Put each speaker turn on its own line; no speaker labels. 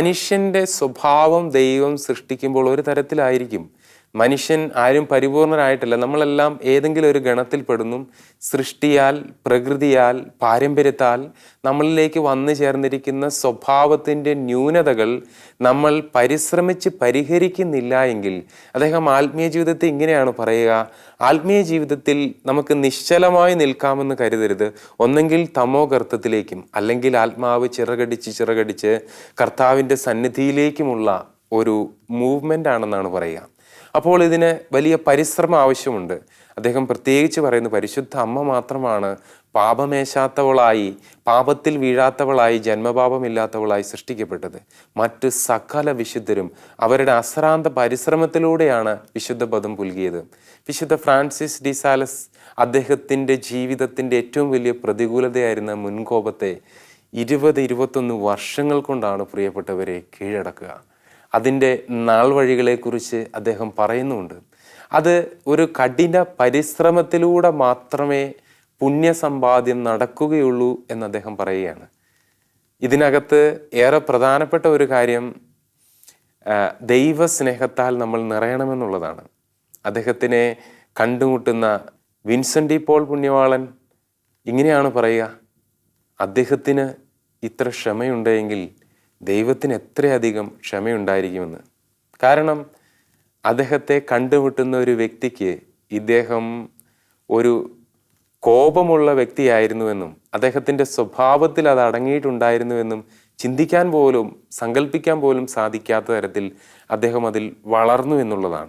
മനുഷ്യന്റെ സ്വഭാവം ദൈവം സൃഷ്ടിക്കുമ്പോൾ ഒരു തരത്തിലായിരിക്കും. മനുഷ്യൻ ആരും പരിപൂർണരായിട്ടില്ല നമ്മളെല്ലാം ഏതെങ്കിലും ഒരു ഗണത്തിൽ പെടുന്നു. സൃഷ്ടിയാൽ പ്രകൃതിയാൽ പാരമ്പര്യത്താൽ നമ്മളിലേക്ക് വന്നു ചേർന്നിരിക്കുന്ന സ്വഭാവത്തിന്റെ ന്യൂനതകൾ നമ്മൾ പരിശ്രമിച്ച് പരിഹരിക്കുന്നില്ല എങ്കിൽ അദ്ദേഹം ആത്മീയ ജീവിതത്തെ ഇങ്ങനെയാണ് പറയുക. ആത്മീയ ജീവിതത്തിൽ നമുക്ക് നിശ്ചലമായി നിൽക്കാമെന്ന് കരുതരുത്. ഒന്നെങ്കിൽ തമോ ഗർത്തത്തിലേക്കും അല്ലെങ്കിൽ ആത്മാവ് ചിറകടിച്ച് ചിറകടിച്ച് കർത്താവിന്റെ സന്നിധിയിലേക്കുമുള്ള ഒരു മൂവ്മെന്റ് ആണെന്നാണ് പറയുക. അപ്പോൾ ഇതിന് വലിയ പരിശ്രമം ആവശ്യമുണ്ട്. അദ്ദേഹം പ്രത്യേകിച്ച് പറയുന്നു പരിശുദ്ധ അമ്മ മാത്രമാണ് പാപമേശാത്തവളായി പാപത്തിൽ വീഴാത്തവളായി ജന്മപാപമില്ലാത്തവളായി സൃഷ്ടിക്കപ്പെട്ടത്. മറ്റ് സകല വിശുദ്ധരും അവരുടെ അശ്രാന്ത പരിശ്രമത്തിലൂടെയാണ് വിശുദ്ധ പദം പുൽകിയത്. വിശുദ്ധ ഫ്രാൻസിസ് ഡി സാലസ് അദ്ദേഹത്തിന്റെ ജീവിതത്തിന്റെ ഏറ്റവും വലിയ പ്രതികൂലതയായിരുന്ന മുൻകോപത്തെ ഇരുപത് ഇരുപത്തൊന്ന് വർഷങ്ങൾ കൊണ്ടാണ് പ്രിയപ്പെട്ടവരെ കീഴടക്കുക. അതിന്റെ നാൾ വഴികളെക്കുറിച്ച് അദ്ദേഹം പറയുന്നുണ്ട്. അത് ഒരു കഠിന പരിശ്രമത്തിലൂടെ മാത്രമേ പുണ്യസമ്പാദ്യം നടക്കുകയുള്ളൂ എന്ന് അദ്ദേഹം പറയുകയാണ്. ഇതിനകത്ത് ഏറെ പ്രധാനപ്പെട്ട ഒരു കാര്യം ദൈവസ്നേഹത്താൽ നമ്മൾ നിറയണമെന്നുള്ളതാണ്. അദ്ദേഹത്തിനെ കണ്ടുമുട്ടുന്ന വിൻസെന്റ് പോൾ പുണ്യവാളൻ ഇങ്ങനെയാണ് പറയുക അദ്ദേഹത്തിന് ഇത്ര ക്ഷമയുണ്ടെങ്കിൽ ദൈവത്തിന് എത്രയധികം ക്ഷമയുണ്ടായിരിക്കുമെന്ന്. കാരണം അദ്ദേഹത്തെ കണ്ടുമുട്ടുന്ന ഒരു വ്യക്തിക്ക് ഇദ്ദേഹം ഒരു കോപമുള്ള വ്യക്തിയായിരുന്നുവെന്നും അദ്ദേഹത്തിന്റെ സ്വഭാവത്തിൽ അത് അടങ്ങിയിട്ടുണ്ടായിരുന്നുവെന്നും ചിന്തിക്കാൻ പോലും സങ്കല്പിക്കാൻ പോലും സാധിക്കാത്ത തരത്തിൽ അദ്ദേഹം അതിൽ വളർന്നു എന്നുള്ളതാണ്.